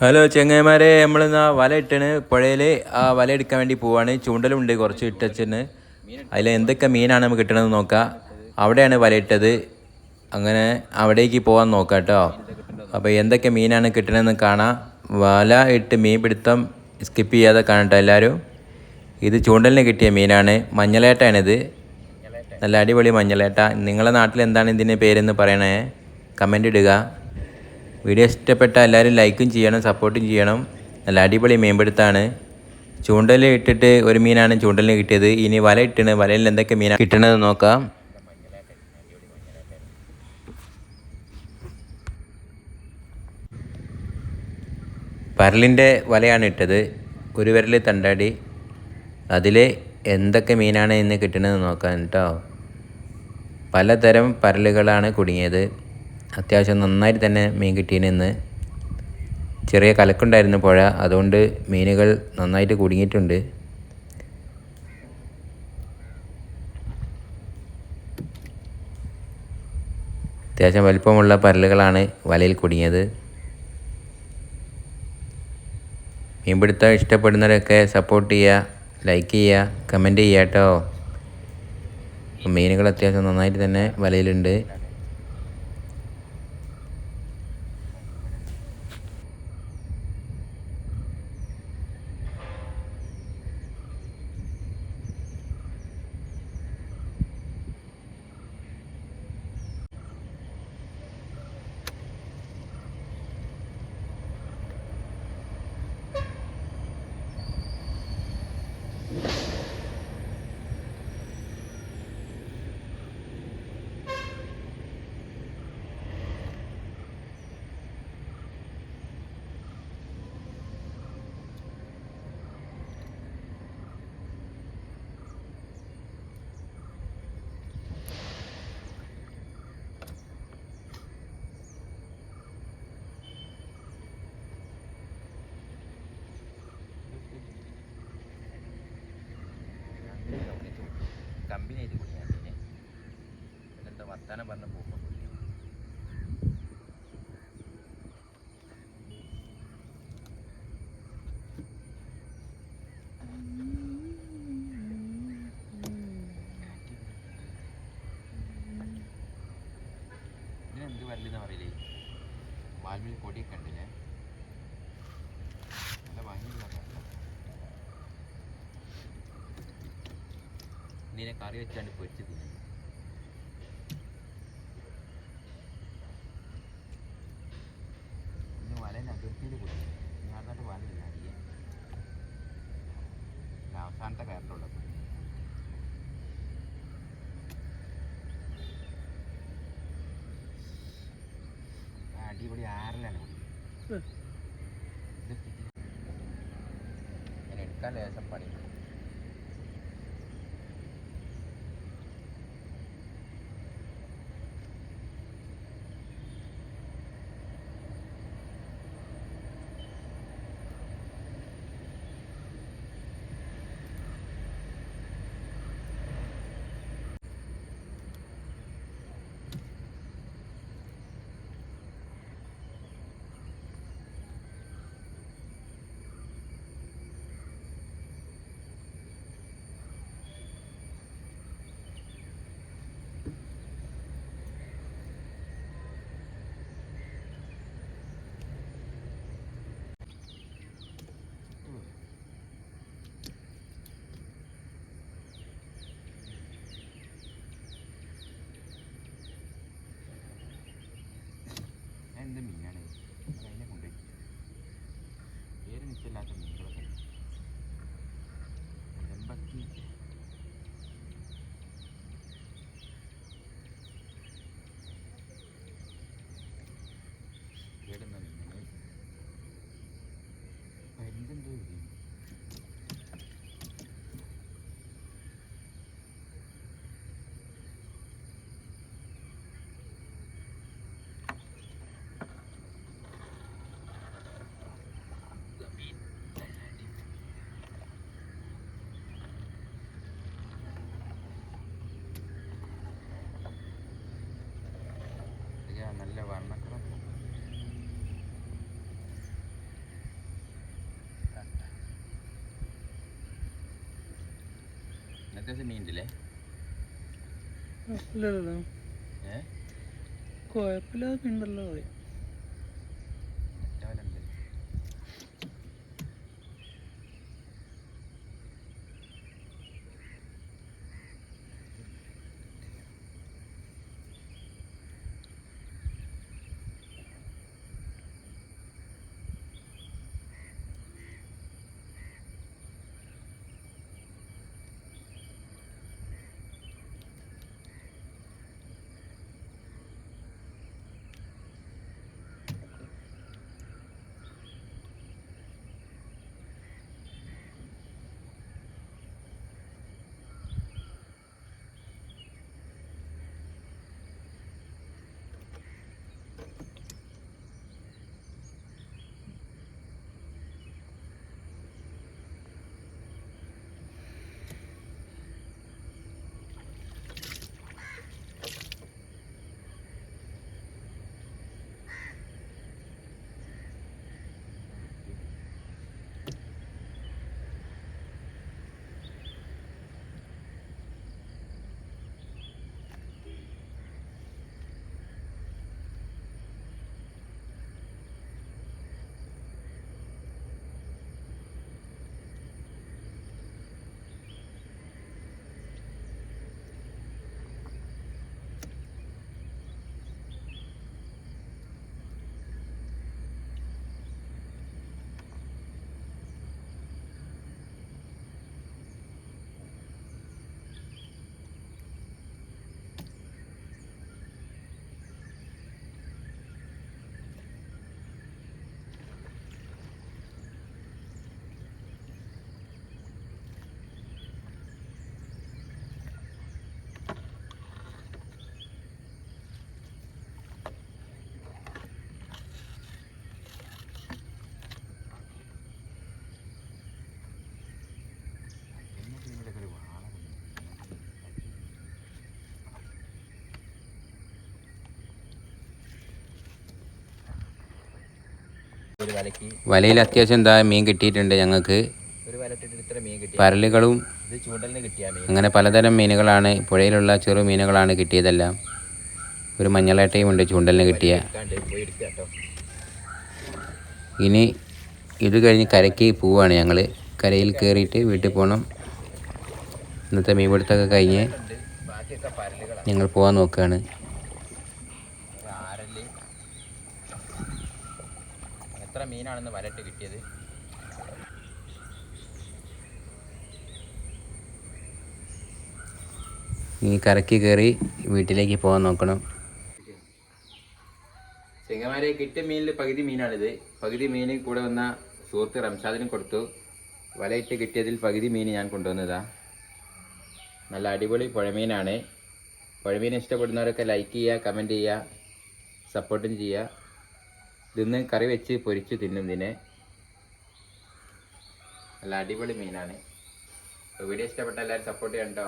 Hello ചെങ്ങന്മാരെ നമ്മളിന്ന് വല ഇട്ടാണ് പുഴയിൽ ആ വല എടുക്കാൻ വേണ്ടി പോവാണ്. ചൂണ്ടലുണ്ട് കുറച്ച് ഇട്ടച്ചിന് അതിൽ എന്തൊക്കെ മീനാണ് നമുക്ക് കിട്ടണമെന്ന് നോക്കാം. അവിടെയാണ് വല ഇട്ടത്. അങ്ങനെ അവിടേക്ക് പോകാൻ നോക്കാം കേട്ടോ അപ്പോൾ എന്തൊക്കെ മീനാണ് കിട്ടണമെന്ന് കാണാം. വല ഇട്ട് മീൻ പിടുത്തം സ്കിപ്പ് ചെയ്യാതെ കാണട്ടോ എല്ലാവരും ഇത് ചൂണ്ടലിന് കിട്ടിയ മീനാണ്. മഞ്ഞളേട്ടാണിത് നല്ല അടിപൊളി മഞ്ഞളേട്ട. നിങ്ങളുടെ നാട്ടിൽ എന്താണ് ഇതിന്റെ പേരെന്ന് പറയണേ? കമന്റ് ഇടുക. വീഡിയോ ഇഷ്ടപ്പെട്ട എല്ലാവരും ലൈക്കും ചെയ്യണം സപ്പോർട്ടും ചെയ്യണം. നല്ല അടിപൊളി മീൻപിടുത്താണ്. ചൂണ്ടൽ ഇട്ടിട്ട് ഒരു മീനാണ് ചൂണ്ടലിന് കിട്ടിയത്. ഇനി വല ഇട്ടണ്. വലയിൽ എന്തൊക്കെ മീനാണ് കിട്ടണത് നോക്കാം. പരലിന്റെ വലയാണ് ഇട്ടത്. ഒരു വിരൽ തണ്ടാടി. അതിൽ എന്തൊക്കെ മീനാണ് ഇന്ന് കിട്ടണത് നോക്കാം കേട്ടോ പലതരം പരലുകളാണ് കുടുങ്ങിയത്. അത്യാവശ്യം നന്നായിട്ട് തന്നെ മീൻ കിട്ടിയിന് ചെറിയ കലക്കുണ്ടായിരുന്നു പുഴ അതുകൊണ്ട് മീനുകൾ നന്നായിട്ട് കുടുങ്ങിയിട്ടുണ്ട്. അത്യാവശ്യം വലിപ്പമുള്ള പരലുകളാണ് വലയിൽ കുടുങ്ങിയത്. മീൻപിടുത്തം ഇഷ്ടപ്പെടുന്നവരൊക്കെ സപ്പോർട്ട് ചെയ്യുക ലൈക്ക് ചെയ്യുക കമന്റ് ചെയ്യുക കേട്ടോ. മീനുകൾ അത്യാവശ്യം നന്നായിട്ട് തന്നെ വലയിലുണ്ട്. പറഞ്ഞ പോകുമ്പോൾ വരലെന്ന് പറയില്ലേ വാൽമിൽ കൊടി ഉണ്ടല്ലേ? നല്ല ഭംഗിയുള്ള ഇതിനെ കറി വെച്ചാണ്ട് പൊരിച്ച് തിന്നു ഇന്ന് വലയിൽ അതിർത്തിയിൽ പോയി ഇങ്ങോട്ട് വലയില്ല അടിയെ ഇത് അവസാനത്തെ കയറിലുള്ള അടിപൊളി ആറിലാണ് ഇത് ഞാൻ എടുക്കാൻ ലേശം പണി എന്ത് മീനാണ് ഇത്? അത് അതിനെ കൊണ്ടുപോയി പേര് നിശ്ചയില്ലാത്ത മീനുകളൊക്കെ ഉണ്ട്. ചെമ്പക്കി കേടുന്ന മീനുകൾ പരുന്തെന്തോ ഇത് മീൻ അത്യാവശ്യം മീനില്ലേ കുഴപ്പമില്ലാതെ പോയി. ഒരു വലയിൽ അത്യാവശ്യം എന്താ മീൻ കിട്ടിയിട്ടുണ്ട് ഞങ്ങൾക്ക്. പരലുകളും അങ്ങനെ പലതരം മീനുകളാണ് പുഴയിലുള്ള ചെറു മീനുകളാണ് കിട്ടിയതെല്ലാം. ഒരു മഞ്ഞളേട്ടയും ഉണ്ട് ചൂണ്ടലിന് കിട്ടിയ. ഇനി ഇത് കഴിഞ്ഞ് കരയ്ക്ക് പോവാണ് ഞങ്ങൾ കരയിൽ കയറിയിട്ട് വീട്ടിൽ പോകണം ഇന്നത്തെ മീൻപിടുത്തമൊക്കെ കഴിഞ്ഞ് ഞങ്ങൾ പോകാൻ നോക്കുകയാണ് മീനാണെന്ന് വരട്ട് കിട്ടിയത്. ഈ കറക്കി കയറി വീട്ടിലേക്ക് പോകാൻ നോക്കണം. ചെങ്ങമാരെ കിട്ടിയ മീനിൽ പകുതി മീനാണിത്. പകുതി മീൻ കൂടെ വന്ന സുഹൃത്ത് റംഷാദിനും കൊടുത്തു. വലയിട്ട് കിട്ടിയതിൽ പകുതി മീൻ ഞാൻ കൊണ്ടുവന്നതാ. നല്ല അടിപൊളി പുഴമീനാണ്. പുഴമീൻ ഇഷ്ടപ്പെടുന്നവരൊക്കെ ലൈക്ക് ചെയ്യുക കമന്റ് ചെയ്യുക സപ്പോർട്ടും ചെയ്യുക. ഇതിന്ന് കറി വെച്ച് പൊരിച്ച് തിന്നും ഇതിനെ നല്ല അടിപൊളി മീനാണ്. വീഡിയോ ഇഷ്ടപ്പെട്ട എല്ലാവരും സപ്പോർട്ട് ചെയ്യണ്ടോ